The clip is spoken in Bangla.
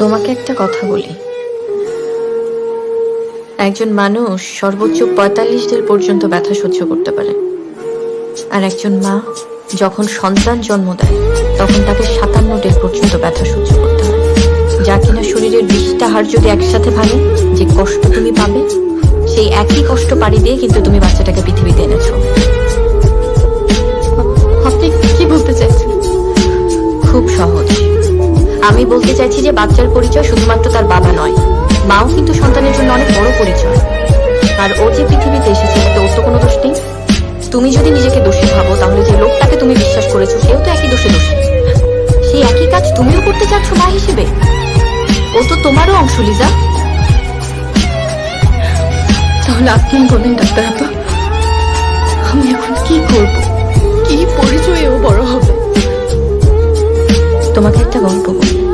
তোমাকে একটা কথা বলি। একজন মানুষ সর্বোচ্চ পঁয়তাল্লিশ দিন পর্যন্ত ব্যথা সহ্য করতে পারে। আর একজন মা যখন সন্তান জন্ম দেয়, তখন তাকে সাতান্ন দিন পর্যন্ত ব্যথা সহ্য করতে হয়। যা কিনা শরীরের বিশটা হাড় যদি একসাথে ভাঙে, যে কষ্ট তুমি পাবে, সেই একই কষ্ট পাড়ি দিয়ে কিন্তু তুমি বাচ্চাটাকে পৃথিবীতে এনেছো। কি বলতে চাইছেন? খুব সহজ। আমি বলতে চাইছি যে বাচ্চার পরিচয় শুধুমাত্র তার বাবা নয়, মাও কিন্তু সন্তানের জন্য অনেক বড় পরিচয়। আর ও যে পৃথিবীতে এসেছে এতে ওর তো কোনো দোষ নেই। তুমি যদি নিজেকে দোষী ভাবো, তাহলে যে লোকটাকে তুমি বিশ্বাস করেছ, সেও তো একই দোষে দোষী। সেই একই কাজ তুমিও করতে চাচ্ছ মা হিসেবে? ও তো তোমারও অংশ, লিজা। তাহলে আপনি বলেন ডাক্তার আপা তোমাকে একটা গল্প বলি।